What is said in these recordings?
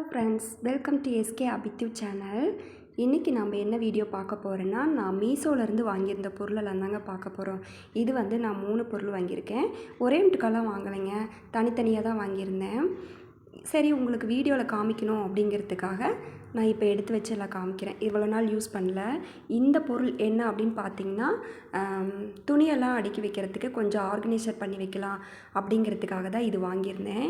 Friends welcome to SK அபித்யூ channel இன்றைக்கி நம்ம என்ன வீடியோ பார்க்க போகிறோன்னா நான் மீஷோலேருந்து வாங்கியிருந்த பொருளெல்லாம் தாங்க பார்க்க போகிறோம் இது வந்து நான் மூணு பொருள் வாங்கியிருக்கேன். ஒரே முட்டுக்கெல்லாம் வாங்கலைங்க. தனித்தனியாக தான் வாங்கியிருந்தேன். சரி உங்களுக்கு வீடியோவில் காமிக்கணும் அப்படிங்கிறதுக்காக நான் இப்போ எடுத்து வச்சு எல்லாம் காமிக்கிறேன். இவ்வளோ நாள் யூஸ் பண்ணல. இந்த பொருள் என்ன அப்படின்னு பார்த்தீங்கன்னா துணியெல்லாம் அடுக்கி வைக்கிறதுக்கு கொஞ்சம் ஆர்கனைசர் பண்ணி வைக்கலாம் அப்படிங்கிறதுக்காக தான் இது வாங்கியிருந்தேன்.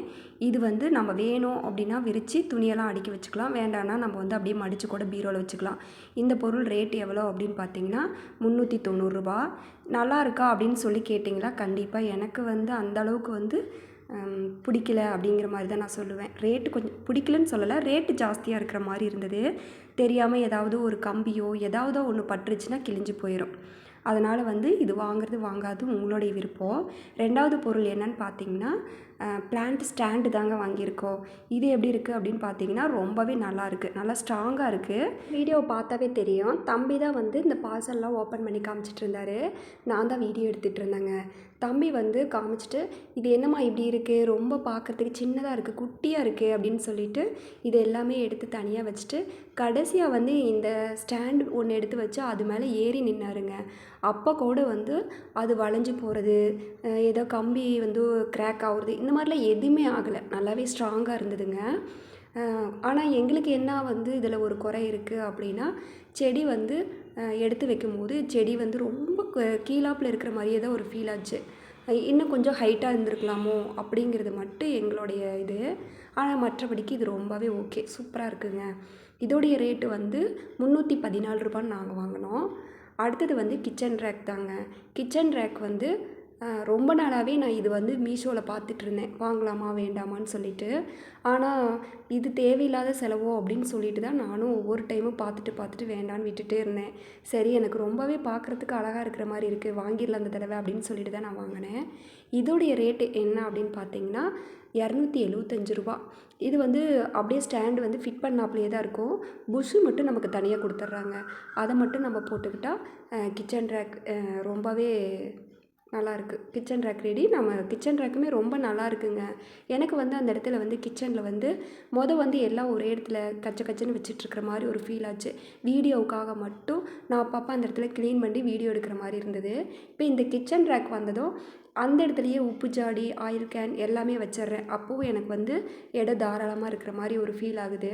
இது வந்து நம்ம வேணும் அப்படின்னா விரித்து துணியெல்லாம் அடுக்கி வச்சுக்கலாம். வேண்டாம்னா நம்ம வந்து அப்படியே மடித்து கூட பீரோவில் வச்சுக்கலாம். இந்த பொருள் ரேட் எவ்வளோ அப்படின்னு பார்த்தீங்கன்னா முந்நூற்றி தொண்ணூறுரூபா நல்லா இருக்கா அப்படின்னு சொல்லி கேட்டிங்களா? கண்டிப்பாக எனக்கு வந்து அந்த அளவுக்கு வந்து பிடிக்கல அப்படிங்கிற மாதிரி தான் நான் சொல்லுவேன். ரேட்டு கொஞ்சம் பிடிக்கலன்னு சொல்லலை ரேட்டு ஜாஸ்தியாக இருக்கிற மாதிரி இருந்தது. தெரியாமல் ஏதாவது ஒரு கம்பியோ ஏதாவது ஒன்று பட்டுருச்சுன்னா கிழிஞ்சு போயிடும் அதனால் வந்து இது வாங்குறது வாங்காது உங்களுடைய விருப்பம். ரெண்டாவது பொருள் என்னன்னு பார்த்தீங்கன்னா பிளான்ட் ஸ்டாண்டு தாங்க வாங்கியிருக்கோம். இது எப்படி இருக்குது அப்படின்னு பார்த்தீங்கன்னா ரொம்பவே நல்லா இருக்குது நல்லா ஸ்ட்ராங்காக இருக்குது வீடியோவை பார்த்தாவே தெரியும். தம்பி தான் வந்து இந்த பார்சல்லாம் ஓப்பன் பண்ணி காமிச்சிட்டு இருந்தாரு. நான் தான் வீடியோ எடுத்துகிட்டு இருந்தேங்க. தம்பி வந்து காமிச்சிட்டு இது என்னம்மா இப்படி இருக்குது ரொம்ப பார்க்கறதுக்கு சின்னதாக இருக்குது குட்டியாக இருக்குது அப்படின்னு சொல்லிட்டு இது எல்லாமே எடுத்து தனியாக வச்சுட்டு கடைசியாக வந்து இந்த ஸ்டாண்ட் ஒன்று எடுத்து வச்சு அது மேலே ஏறி நின்னாருங்க. அப்போ கூட வந்து அது வளைஞ்சு போகிறது ஏதோ கம்பி வந்து கிராக் ஆகுறது இந்த மாதிரிலாம் எதுவுமே ஆகலை. நல்லாவே ஸ்ட்ராங்காக இருந்ததுங்க. ஆனால் எங்களுக்கு என்ன வந்து இதில் ஒரு குறை இருக்குது அப்படின்னா செடி வந்து எடுத்து வைக்கும்போது செடி வந்து ரொம்ப கீழாப்பில் கீழாப்புல இருக்கிற மாதிரியே தான் ஒரு ஃபீல் ஆச்சு. இன்னும் கொஞ்சம் ஹைட்டாக இருந்திருக்கலாமோ அப்படிங்கிறது மட்டும் எங்களுடைய இது. ஆனால் மற்றபடிக்கு இது ரொம்பவே ஓகே சூப்பராக இருக்குங்க. இதோடைய ரேட்டு வந்து முந்நூற்றி பதினாலு ரூபான்னு நாங்கள் வாங்கினோம். அடுத்தது வந்து கிச்சன் ரேக் தாங்க. கிச்சன் ரேக் வந்து ரொம்ப நாளாகவே நான் இது வந்து மீஷோவில் பார்த்துட்டு இருந்தேன் வாங்கலாமா வேண்டாமான்னு சொல்லிட்டு. ஆனால் இது தேவையில்லாத செலவோ அப்படின்னு சொல்லிட்டு தான் நானும் ஒவ்வொரு டைமும் பார்த்துட்டு பார்த்துட்டு வேண்டான்னு விட்டுட்டே இருந்தேன். சரி எனக்கு ரொம்பவே பார்க்குறதுக்கு அழகாக இருக்கிற மாதிரி இருக்குது வாங்கிடலாம் அந்த தடவை அப்படின்னு சொல்லிட்டு தான் நான் வாங்கினேன். இதோடைய ரேட்டு என்ன அப்படின்னு பார்த்தீங்கன்னா இரநூத்தி எழுவத்தஞ்சு ரூபா. இது வந்து அப்படியே ஸ்டாண்டு வந்து ஃபிட் பண்ணாப்லேயே தான் இருக்கும். புஷ்ஷு மட்டும் நமக்கு தனியாக கொடுத்துட்றாங்க. அதை மட்டும் நம்ம போட்டுக்கிட்டால் கிச்சன் ரேக் ரொம்பவே நல்லாயிருக்கு. கிச்சன் ரேக் ரெடி நம்ம கிச்சன் ரேக்குமே ரொம்ப நல்லா இருக்குங்க எனக்கு வந்து அந்த இடத்துல வந்து கிச்சனில் வந்து மொதல் வந்து எல்லாம் ஒரே இடத்துல கச்ச கச்சன்னு வச்சிட்ருக்கிற மாதிரி ஒரு ஃபீல் ஆச்சு. வீடியோவுக்காக மட்டும் நான் அப்பப்போ அந்த இடத்துல க்ளீன் பண்ணி வீடியோ எடுக்கிற மாதிரி இருந்தது. இப்போ இந்த கிச்சன் ரேக் வந்ததும் அந்த இடத்துலையே உப்பு ஜாடி ஆயில் கேன் எல்லாமே வச்சிடுறேன். அப்போவும் எனக்கு வந்து இடம் தாராளமாக இருக்கிற மாதிரி ஒரு ஃபீல் ஆகுது.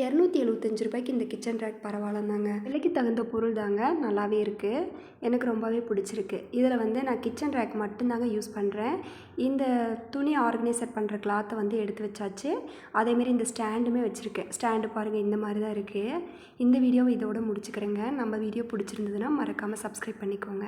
இரநூத்தி எழுபத்தஞ்சு ரூபாய்க்கு இந்த கிச்சன் ரேக் பரவாயில்லந்தாங்க விலைக்கு தகுந்த பொருள் தாங்க நல்லாவே இருக்குது எனக்கு ரொம்பவே பிடிச்சிருக்கு. இதில் வந்து நான் கிச்சன் ரேக் மட்டும்தாங்க யூஸ் பண்ணுறேன் இந்த துணி ஆர்கனைசர் பண்ணுற கிளாத்தை வந்து எடுத்து வச்சாச்சு. அதேமாரி இந்த ஸ்டாண்டுமே வச்சுருக்கேன். ஸ்டாண்டு பாருங்கள் இந்த மாதிரி தான் இருக்குது இந்த வீடியோவை இதோட முடிச்சுக்கிறேங்க. நம்ம வீடியோ பிடிச்சிருந்ததுன்னா மறக்காமல் சப்ஸ்கிரைப் பண்ணிக்கோங்க.